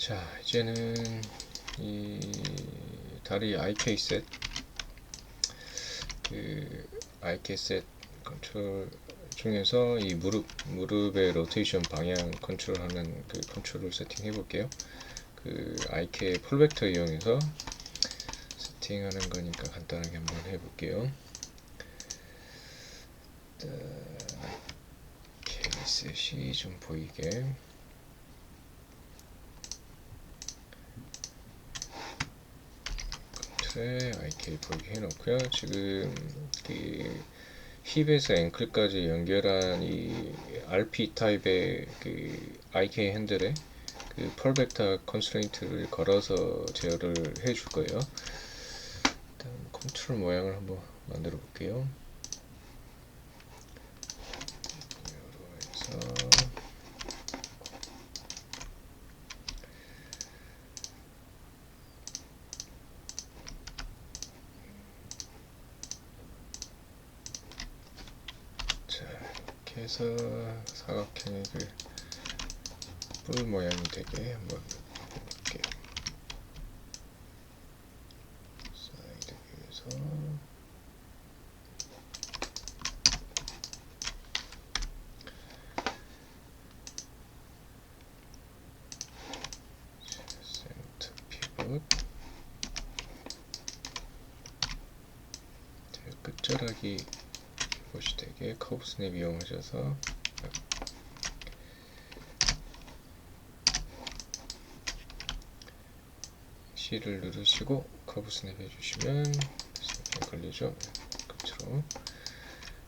자 이제는 이 다리 IK 셋, 그 IK 셋 컨트롤 중에서 이 무릎 무릎의 로테이션 방향 컨트롤하는 그 컨트롤을 세팅해 볼게요. 그 IK 풀벡터 이용해서 세팅하는 거니까 간단하게 한번 해볼게요. IK 셋이 좀 보이게. 컨트롤에 IK 보이게 해놓고요. 지금 그 힙에서 앵클까지 연결한 이 RP 타입의 그 IK 핸들에 그 펄벡터 컨스트레인트를 걸어서 제어를 해줄 거예요. 일단 컨트롤 모양을 한번 만들어 볼게요. 여러 해서 자 이렇게 해서 사각형의 그뿔 모양이 되게 한번 해볼게요. 사이드 뷰에서 자, 센터 피벗 자, 끝자락이 보시 되게 커브 스냅 이용하셔서 C를 누르시고 커브 스냅 해주시면 스냅이 걸리죠. 끝으로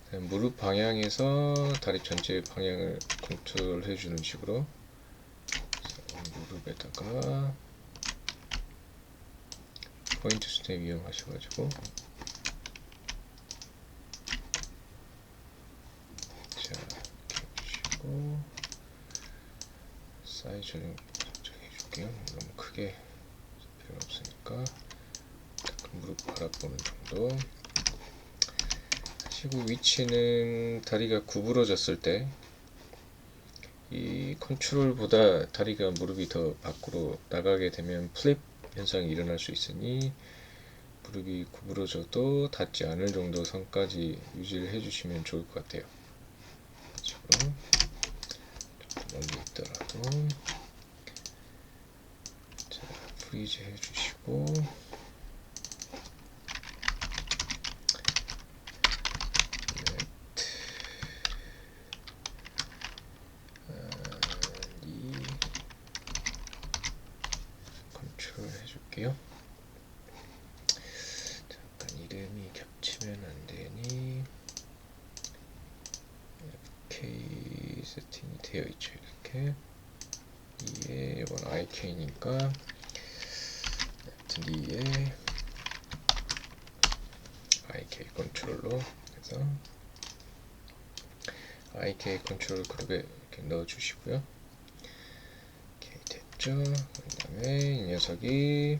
그다음 무릎 방향에서 다리 전체 방향을 컨트롤 해주는 식으로 무릎에다가 포인트 스냅 이용하셔가지고 자 이렇게 해주시고 사이즈는 조정해 줄게요. 너무 크게 필요 없으니까 그 무릎 바라보는 정도 하시고 위치는 다리가 구부러졌을 때 이 컨트롤보다 다리가 무릎이 더 밖으로 나가게 되면 플립 현상이 일어날 수 있으니 무릎이 구부러져도 닿지 않을 정도 선까지 유지를 해주시면 좋을 것 같아요. 조금 멀리 있더라도. 자 프리즈 해주시고. 넷, 아, 해줄게요. 잠깐 이름이 겹치면 안 되니? 세팅이 되어 있죠 이렇게. 이에 이번 IK니까 이에 IK 컨트롤로 해서 IK 컨트롤 그룹에 이렇게 넣어 주시고요. 오케이 됐죠? 그 다음에 이 녀석이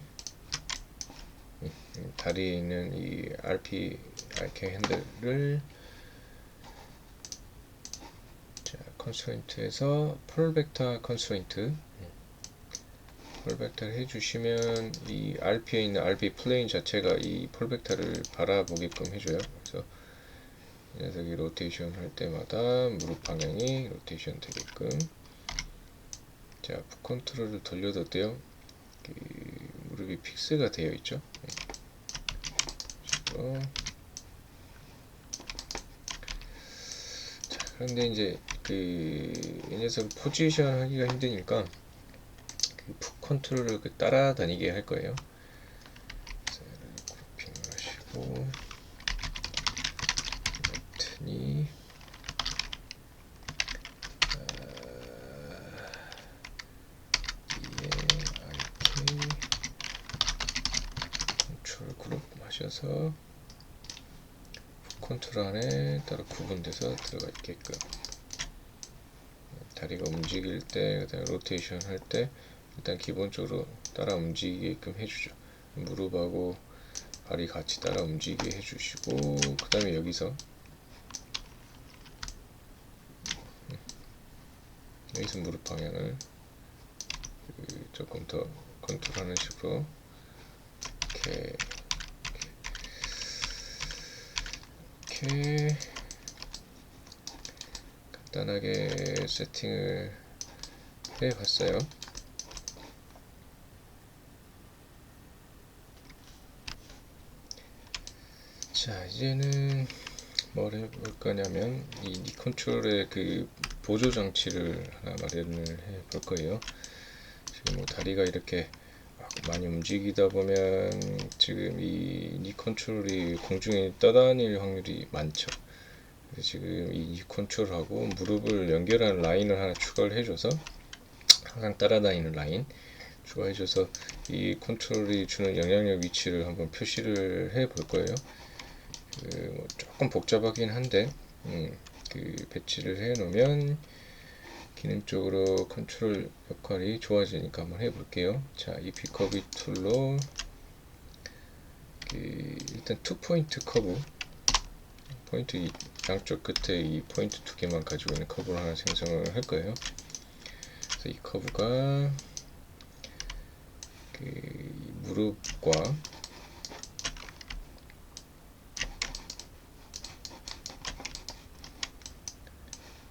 음, 음, 다리에 있는 이 RP IK 핸들을 자, 컨스트레인트에서 펄 벡터 컨스트레인트 펄 벡터를 해주시면 이 RP에 있는 RP 플레인 자체가 이 펄 벡터를 바라보게끔 해줘요. 그래서 이 녀석이 로테이션 할 때마다 무릎 방향이 로테이션 되게끔 자, 풋 컨트롤을 돌려도 돼요. 그 무릎이 픽스가 되어 있죠. 네. 자, 그런데 이제 그 이 녀석 포지션 하기가 힘드니까 그풋 컨트롤을 그 따라다니게 할 거예요. 얘를 그룹핑 하시고 버튼이 그룹 하셔서 컨트롤 안에 따로 구분돼서 들어가 있게끔 다리가 움직일 때, 그다음에 로테이션 할 때 일단 기본적으로 따라 움직이게끔 해주죠. 무릎하고 발이 같이 따라 움직이게 해주시고 그 다음에 여기서 여기서 무릎 방향을 그 조금 더 컨트롤하는 식으로 이렇게 이렇게 간단하게 세팅을 해봤어요. 자 이제는 뭘 해볼 거냐면 이 니컨트롤의 그 보조 장치를 하나 마련을 해볼 거예요. 지금 뭐 다리가 이렇게 막 많이 움직이다 보면 지금 이 니컨트롤이 공중에 떠다닐 확률이 많죠. 지금 이 니컨트롤하고 무릎을 연결하는 라인을 하나 추가를 해줘서 항상 따라다니는 라인 추가해줘서 이 컨트롤이 주는 영향력 위치를 한번 표시를 해 볼 거예요. 그 뭐 조금 복잡하긴 한데 음, 그 배치를 해 놓으면 기능적으로 컨트롤 역할이 좋아지니까 한번 해볼게요. 자, 이 비커비 툴로 그 일단 투 포인트 커브 포인트 이 양쪽 끝에 이 포인트 두 개만 가지고 있는 커브를 하나 생성을 할 거예요. 그래서 이 커브가 그 무릎과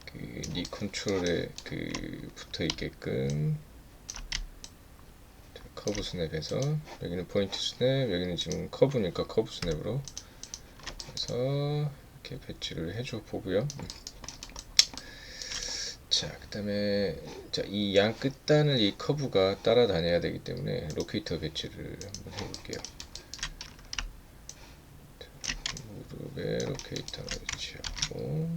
그니 컨트롤에 그 붙어 있게끔 커브 스냅에서 여기는 포인트 스냅 여기는 지금 커브니까 커브 스냅으로 해서 이렇게 배치를 해줘 보고요. 자 그 다음에 자이 양 끝단을 이 커브가 따라다녀야 되기 때문에 로케이터 배치를 한번 해볼게요. 자, 무릎에 로케이터 배치하고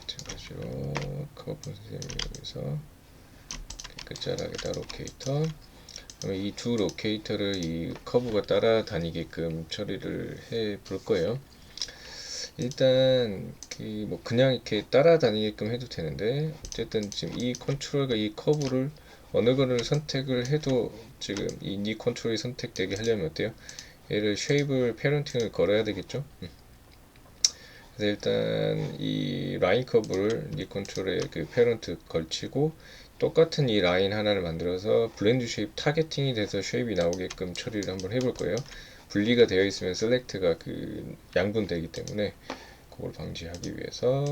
마찬가지로 커브 스냅에서 끝자락에다 로케이터. 이 두 로케이터를 이 커브가 따라다니게끔 처리를 해 볼 거예요. 일단 그 뭐 그냥 이렇게 따라다니게끔 해도 되는데 어쨌든 지금 이 컨트롤과 이 커브를 어느 거를 선택을 해도 지금 이 니 컨트롤이 선택되게 하려면 어때요? 얘를 쉐입을 페런팅을 걸어야 되겠죠? 음. 그래서 일단 이 라인 커브를 니 컨트롤에 그 페런트 걸치고 똑같은 이 라인 하나를 만들어서 블렌드 쉐입 타겟팅이 돼서 쉐입이 나오게끔 처리를 한번 해볼 거예요. 분리가 되어 있으면 셀렉트가 그 양분되기 때문에 그걸 방지하기 위해서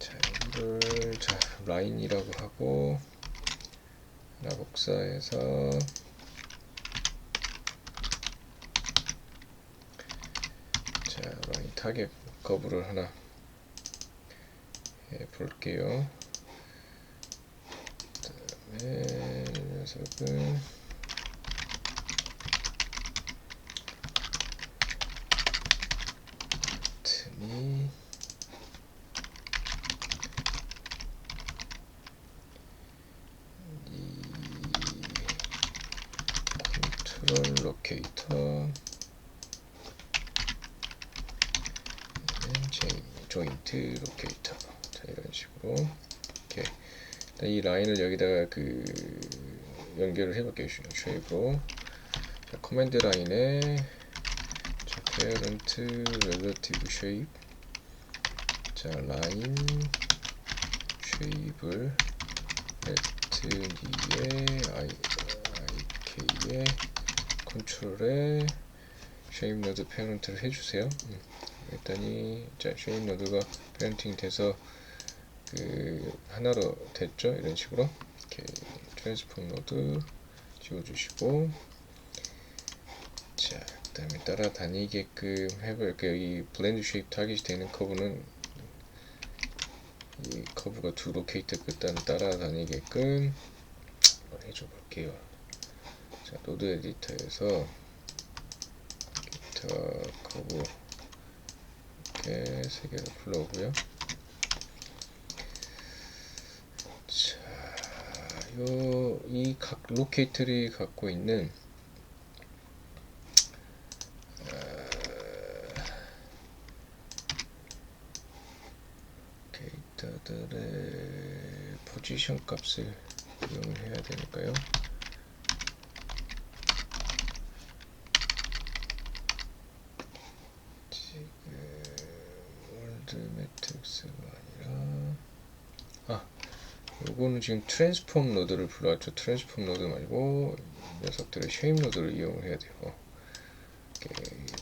자 이거를 자 라인이라고 하고 하나 복사해서 자 라인 타겟 거부를 하나 해 볼게요. 그 다음에 녀석은 버튼이 이 컨트롤 로케이터. 조인트 로케이터. 자 이런 식으로. 이렇게 이 라인을 여기다가 그 연결을 해볼게요 쉐입으로. 자, 커맨드 라인에 자, parent relative shape 자 라인 쉐입을 et니의 ik의 컨트롤에 쉐입 노드 페런트를 해주세요. 음. 일단이 자 쉐입 노드가 페런팅 돼서 그 하나로 됐죠? 이런 식으로. 이렇게 트랜스폼 노드 지워주시고. 자 그다음에 따라다니게끔 해볼게요 이 블렌드 쉐입 타깃이 되는 커브는 이 커브가 두 로케이터 끝단을 따라다니게끔 해줘 볼게요 자 노드 에디터에서 에디터 커브 이렇게 세 개를 불러오고요 요, 이 각 로케이터리 갖고 있는 데이터들의 포지션 값을 이용을 해야 되니까요. 월드 매트릭스가 아니라 아 요거는 지금 트랜스폼 노드를 불러왔죠. 트랜스폼 노드 말고 이 녀석들의 쉐입 노드를 이용을 해야 돼요. 그,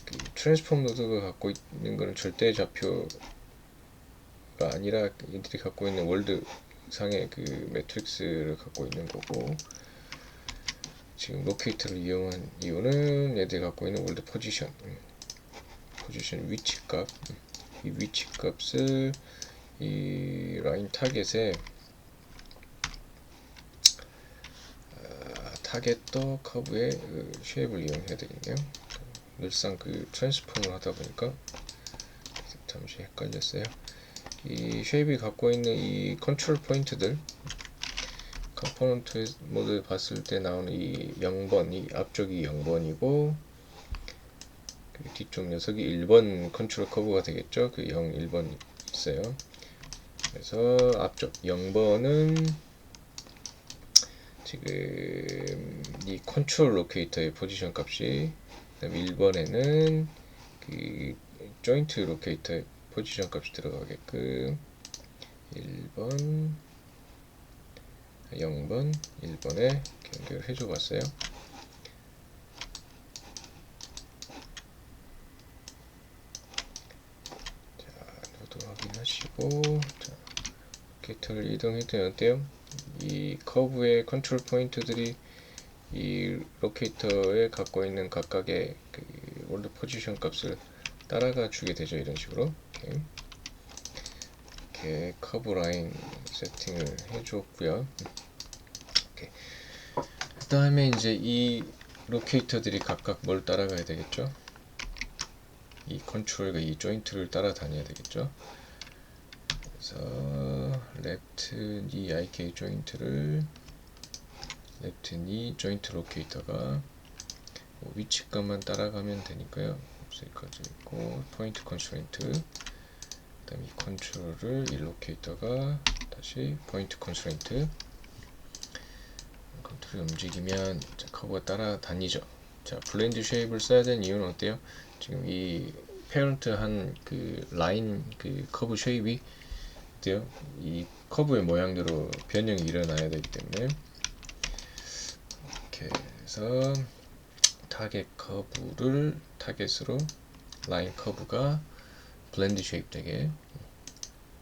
그 트랜스폼 노드가 갖고 있는 거는 절대 좌표가 아니라 이들이 갖고 있는 월드 상의 그 매트릭스를 갖고 있는 거고 지금 로케이터를 이용한 이유는 얘들이 갖고 있는 월드 포지션 음, 포지션 위치 값, 음, 이 위치 값을 이 라인 타겟에 아, 타겟도 커브의 그 쉐입을 이용해야 되겠네요. 늘상 그 트랜스폼을 하다 보니까 잠시 헷갈렸어요. 이 쉐입이 갖고 있는 이 컨트롤 포인트들 컴포넌트 모드 봤을 때 나오는 이 0번, 이 앞쪽이 0번이고 그 뒤쪽 녀석이 1번 컨트롤 커브가 되겠죠. 그 0, 1번 있어요. 그래서 앞쪽 0번은 지금 이 컨트롤 로케이터의 포지션 값이 그다음에 1번에는 그 조인트 로케이터의 포지션 값이 들어가게끔 1번 0번 1번에 연결해 줘 봤어요. 자, 노드 확인하시고 자, 로케이터를 이동했더니 어때요? 이 커브의 컨트롤 포인트들이 이 로케이터에 갖고 있는 각각의 그 월드 포지션 값을 따라가 주게 되죠 이런 식으로. 이렇게, 이렇게 커브 라인 세팅을 해줬고요. 그 다음에 이제 이 로케이터들이 각각 뭘 따라가야 되겠죠? 이 컨트롤과 이 조인트를 따라다녀야 되겠죠 그래서 레프트 니 IK 조인트를 레프트 니 조인트 로케이터가 뭐 위치값만 따라가면 되니까요. 여기까지 있고 포인트 컨스트레인트 그다음 이 컨트롤을 이 로케이터가 다시 포인트 컨스트레인트 컨트롤이 움직이면 자, 커브가 따라다니죠. 자 블렌드 쉐입을 써야 되는 이유는 어때요? 지금 이 페런트 한그 라인 그 커브 쉐입이 어때요 이 커브의 모양대로 변형이 일어나야 되기 때문에 이렇게 해서 타겟 커브를 타겟으로 라인 커브가 블렌드 쉐입 되게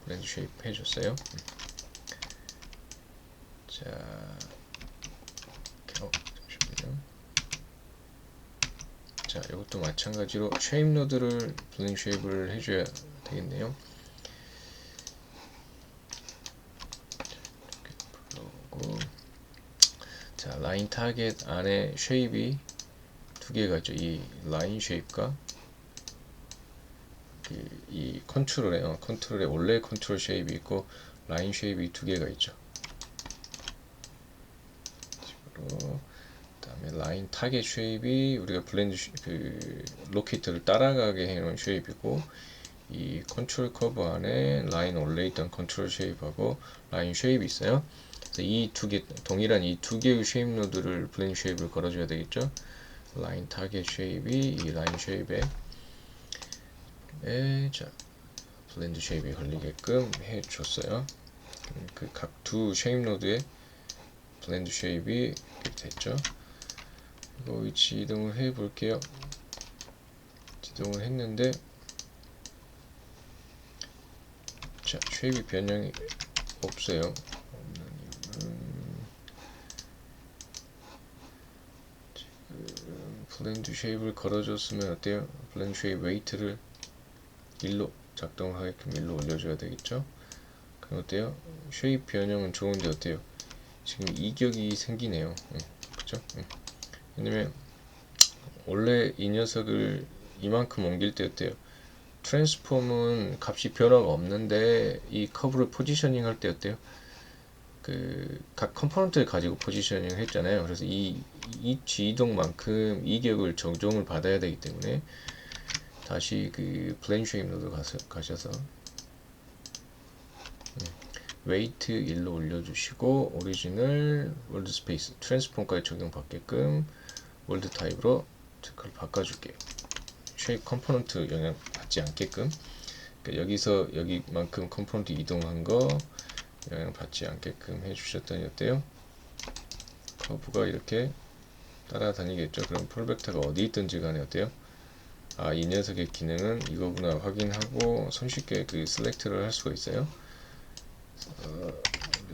블렌드 쉐입 해줬어요. 자, 어, 잠시만요. 자, 이것도 마찬가지로 쉐입 노드를 블렌드 쉐입을 해줘야 되겠네요. 이렇게 불러오고 자, 라인 타겟 안에 쉐입이 두 개가 있죠. 이 라인 쉐입과 그이 컨트롤에 어, 컨트롤에 원래 컨트롤 쉐입이 있고 라인 쉐입이 두 개가 있죠. 그다음에 라인 타겟 쉐입이 우리가 블렌드 쉐, 그 로케이터를 따라가게 해놓은 쉐입이고 이 컨트롤 커브 안에 라인 원래 있던 컨트롤 쉐입하고 라인 쉐입이 있어요. 그래서 이두 개 동일한 이 두 개의 쉐입 노드를 블렌드 쉐입을 걸어줘야 되겠죠. 라인 타겟 쉐입이 이 라인 쉐입에 에, 자 블렌드 쉐입이 걸리게끔 해줬어요. 그 각 두 쉐입 노드에 블렌드 쉐입이 됐죠. 이거 위치 이동을 해 볼게요. 이동을 했는데 자 쉐입이 변형이 없어요. 없는 이유는 지금 블렌드 쉐입을 걸어줬으면 어때요? 블렌드 쉐입 웨이트를 1로 작동을 하게끔 1로 올려줘야 되겠죠? 그럼 어때요? 쉐입 변형은 좋은데 어때요? 지금 이격이 생기네요. 응, 그죠? 응. 왜냐면 원래 이 녀석을 이만큼 옮길 때 어때요? 트랜스폼은 값이 변화가 없는데 이 커브를 포지셔닝 할 때 어때요? 그 각 컴포넌트를 가지고 포지셔닝 했잖아요. 그래서 이 이치 이동만큼 이 격을 정정을 받아야 되기 때문에 다시 그 플레인 쉐입 노드 가서, 가셔서 웨이트 1로 올려주시고 오리지널 월드 스페이스 트랜스폼까지 적용받게끔 월드 타입으로 그걸 바꿔줄게요. 쉐입 컴포넌트 영향 받지 않게끔 그러니까 여기서 여기만큼 컴포넌트 이동한 거 영향 받지 않게끔 해주셨더니 어때요? 커브가 이렇게 따라다니겠죠. 그럼 폴벡터가 어디 있든지 간에 어때요? 아, 이 녀석의 기능은 이거구나 확인하고 손쉽게 그 셀렉트를 할 수가 있어요. 어,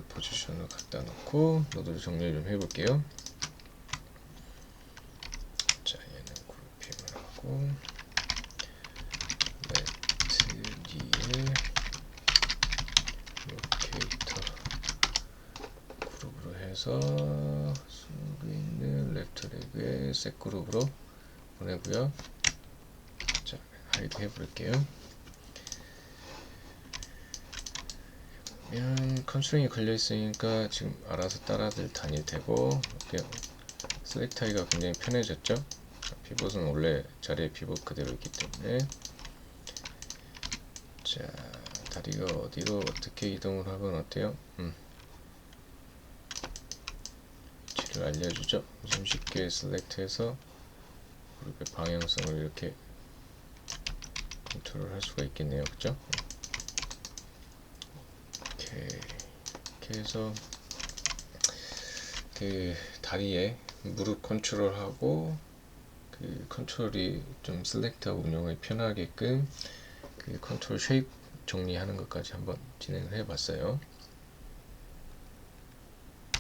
포지션을 갖다 놓고 노드를 정리를 좀 해볼게요. 자, 얘는 그룹핑을 하고 레트 뒤에 로케이터 그룹으로 해서 쓰고 있는 레프트 레그의 셋 그룹으로 보내고요. 자, 하이드 해볼게요. 그러면 컨스트링이 걸려 있으니까 지금 알아서 따라들 다닐 테고 어때요? 셀렉트하기가 굉장히 편해졌죠? 피봇은 원래 자리에 피봇 그대로 있기 때문에 자 다리가 어디로 어떻게 이동을 하건 어때요? 음. 위치를 알려주죠. 좀 쉽게 셀렉트해서 그룹의 방향성을 이렇게 컨트롤 할 수가 있겠네요. 그죠? 오케이. 이렇게 해서 그 다리에 무릎 컨트롤하고 그 컨트롤이 좀 셀렉트하고 운영이 편하게끔 그 컨트롤 쉐입 정리하는 것까지 한번 진행을 해 봤어요.